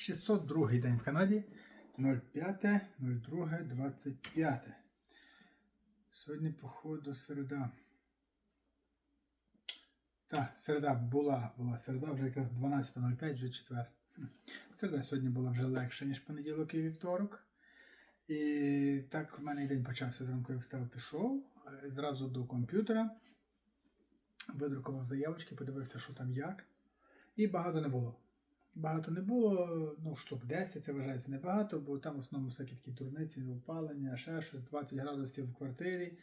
602 день в Канаді. 05.02.25. Сьогодні, походу, середа. Так, середа була, була середа, вже якраз 12.05, вже четвер. Середа сьогодні була вже легше, ніж понеділок і вівторок. І так в мене день почався зранку, я встав, пішов е, зразу до комп'ютера, видрукував заявочки, подивився, що там як. І багато не було. Багато не було, ну, штук 10, це вважається небагато, бо там в основному всякі такі турниці, опалення, ще щось, 20 градусів в квартирі.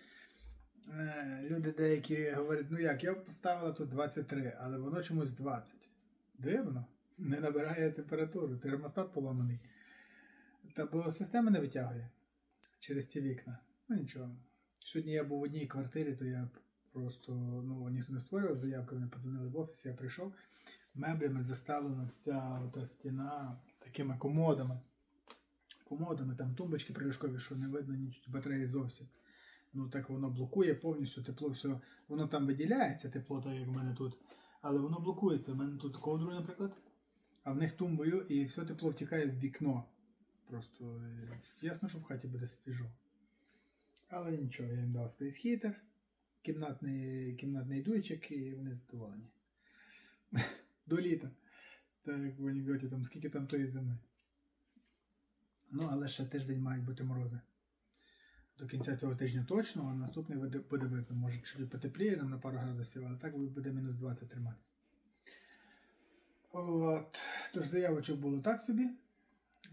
Е, Люди деякі говорять, ну як, я поставила тут 23, але воно чомусь 20. Дивно, не набирає температуру, термостат поламаний. Та бо система не витягує через ті вікна. Ну нічого. Сьогодні я був в одній квартирі, то я просто ну, ніхто не створював заявку, вони подзвонили в офіс, я прийшов. Меблями заставлена вся ота стіна такими комодами. Комодами, там тумбочки приліжкові, що не видно ніч батареї зовсім. Ну так воно блокує повністю тепло, все. Воно там виділяється, тепло, так як в мене тут. Але воно блокується. У мене тут ковдрою, наприклад, а в них тумбою, і все тепло втікає в вікно. Просто е, ясно, що в хаті буде свіжо. Але нічого, я їм дав Space Heater, кімнатний, кімнатний дуйчик, і вони задоволені. До літа. Так як в анекдоті, там скільки там тої зими. Ну, але ще тиждень мають бути морози. До кінця цього тижня точно, а наступний буде видно. Може чуть потепліє нам на пару градусів, але так буде мінус 20 триматися. От. Тож заявочок було так собі.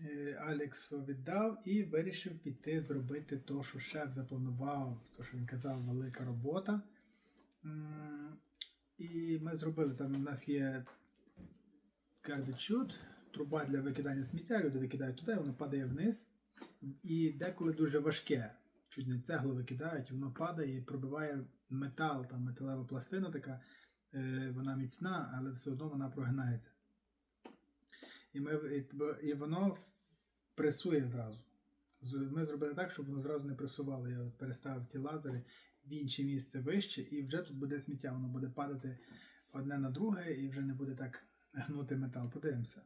Е, Алекс віддав і вирішив піти зробити то, що шеф запланував, то, що він казав, велика робота. І ми зробили там. У нас є chute, труба для викидання сміття, люди викидають туди, воно падає вниз. І деколи дуже важке. Чуть не цегло викидають, воно падає і пробиває метал, там металева пластина така, е, вона міцна, але все одно вона прогинається. І, ми, і, і воно пресує зразу. Ми зробили так, щоб воно зразу не пресувало. Я переставив ці лазери в інше місце вище, і вже тут буде сміття, воно буде падати одне на друге і вже не буде так гнути метал. Подивимося.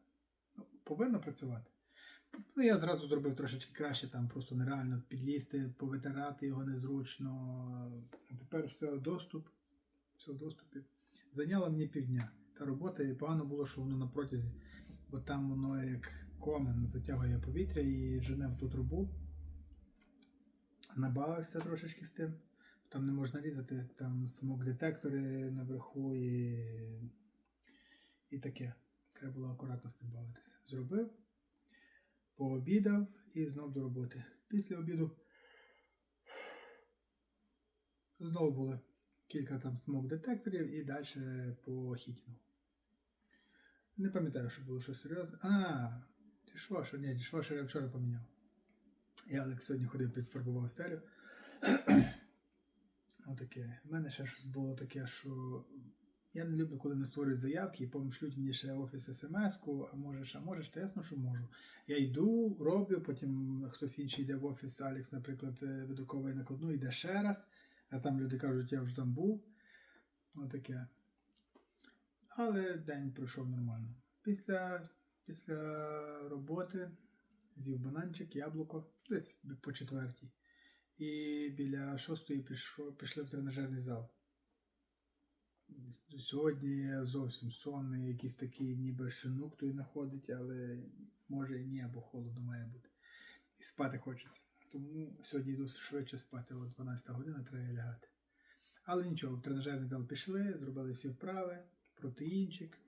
Ну, повинно працювати. Ну, я зразу зробив трошечки краще, там просто нереально підлізти, повитирати його незручно. Тепер все, доступ, все в доступі. Зайняло мені півдня. Та робота, і погано було, що воно на протязі, бо там воно як комен затягує повітря і жене в ту трубу. Набавився трошечки з тим. Там не можна різати, там смок-детектори наверху і, і таке. Треба було акуратно з тим бавитися. Зробив, пообідав і знов до роботи. Після обіду знову було кілька там смок-детекторів і далі по хітінгу. Не пам'ятаю, що було щось серйозне. А, дішвашер, ні, дішвашер я вчора поміняв. Я Алекс сьогодні ходив підфарбував стелю. Отаке. У мене ще щось було таке, що я не люблю, коли не створюють заявки і потім шлють мені ще офіс смс-ку, а можеш, а можеш, та ясно, що можу. Я йду, роблю, потім хтось інший йде в офіс, Алекс, наприклад, е, видруковує накладну, йде ще раз, а там люди кажуть, я вже там був. Отаке. Але день пройшов нормально. Після, після роботи з'їв бананчик, яблуко, десь по четвертій. І біля шостої пішли в тренажерний зал. Сьогодні я зовсім сонний, якийсь такий ніби шинук той знаходить, але може і ні, або холодно має бути. І спати хочеться. Тому сьогодні йду швидше спати, о 12 година треба лягати. Але нічого, в тренажерний зал пішли, зробили всі вправи, протеїнчик.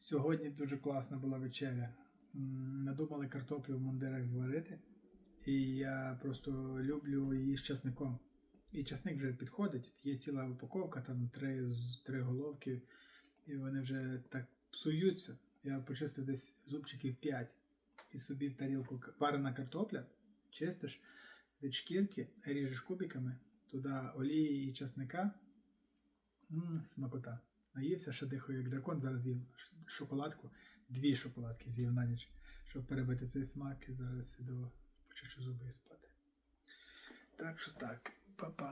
Сьогодні дуже класна була вечеря. Надумали картоплю в мундирах зварити. І я просто люблю її з часником. І часник вже підходить. Є ціла упаковка, там три, три головки, і вони вже так псуються. Я почистив десь зубчиків 5 і собі в тарілку варена картопля, чистиш від шкірки, ріжеш кубиками, туди олії і часника. М, смакота. Наївся, ще дихаю як дракон, зараз з'їв ш- шоколадку, дві шоколадки з'їв на ніч, щоб перебити цей смак, і зараз іду почищу зуби і спати. Так що так, па-па.